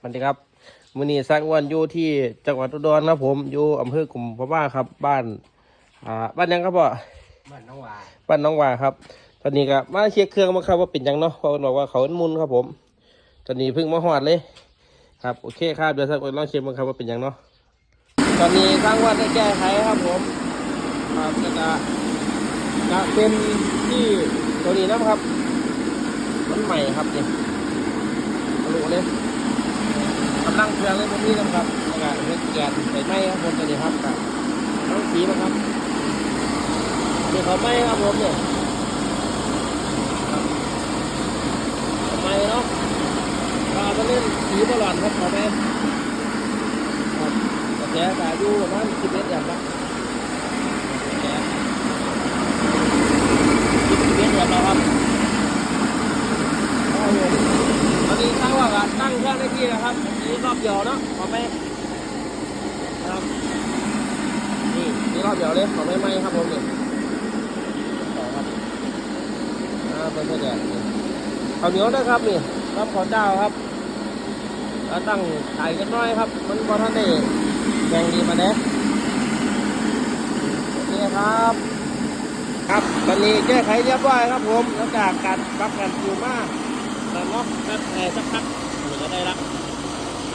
สวัสดีครับมือนี้สร้างอ้วันอยู่ที่จังหวัดอุดรนะครับผมอยู่อำเภอกลุ่มพะบ้าครับ บ้านอ่าบ้านยังครับพ่อบ้านน้องหวาบ้านน้องวาครับ ตอนนี้ก็มาเช็คเครื่องมาครับว่าเป็นยังเนาะเพราะเพิ่นบอกว่าเขามุนครับผม ตอนนี้เพิ่งมาหอดเลยครับโอเคครับเดี๋ยวสักวันลองเช็คมาครับว่าเป็นยังเนาะตอนนี้สร้างวันได้แก้ไขครับผมครับแล้วก็จะเป็นที่ตัวนี้นะครับ มันใหม่ครับนี่ทะลุเลย กำลังเครื่องเลยพวกนี้นะครับแล้วก็เฮ็ดแกนใส่ไม้ครับผมตัวนี้ครับกับต้องสีนะครับนี่เขาไม้ครับผมเนี่ยครับเขาไม้เนาะเอามาเล่นสีตลอดครับเขาไม้ครับกระแสกายู่ประมาณสิบเมตรอย่างละสิบเมตรอย่างละครับอาอยู่ตอนนี้ตั้งว่าตั้งเครื่องได้ที่นะครับ รอบเดียวเนาะขอไปครับนี่นี่รอบเดียวเลยขอไม่ไหมครับผมนี่ต่อครับอ่าเป็นแค่แดดข้าวเหนียวนะครับนี่รับขอเจ้าครับแล้วตั้งไข่กันน้อยครับ มันพอท่านได้แบ่งดีมาเด้นี่ครับ ครับตอนนี้แก้ไขเรียบร้อยครับผมหลังจากการปรับกันอยู่มากแล้วเนาะแป๊บแอร์สักพักนี่ก็ได้ละ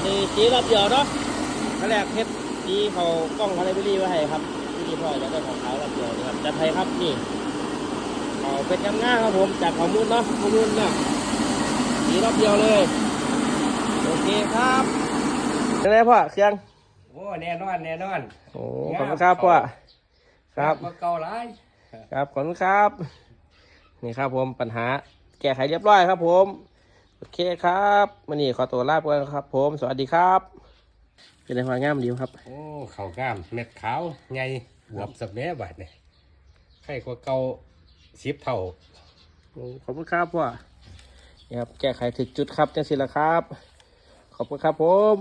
นี่สีรอบเดียวเนาะขั้นแรกเพชรสีเขากล้องคาลิเบอรี่ไว้ให้ครับที่นี่พ่อยแล้วได้ของขายรอบเดียวนะครับจัดให้ครับนี่เอาเป็นกำง่ายครับผมจากข้อมูลเนาะข้อมูลเนี่ยสีรอบเดียวเลยโอเคครับเป็นไงพ่อเครื่องโอ้แน่นอนแน่นอนโอ้ขอบคุณครับพ่อครับมาเก่าหลายครับขอบคุณครับ นี่ครับผมปัญหาแก้ไขเรียบร้อยครับผม โอเคครับวันนี้ขอตัวลาไปก่อนครับ ผมสวัสดีครับเป็นในความงามดีครับ โอ้เข่าวงาม เม็ดขาวไงบวบสับแม่บาดเนี่ยไข่กว่าเก่าสิบเท่าโอ้ขอบคุณครับพ่อนี่ครับแก้ไขถึกจุดครับจังสิละครับ ขอบคุณครับผม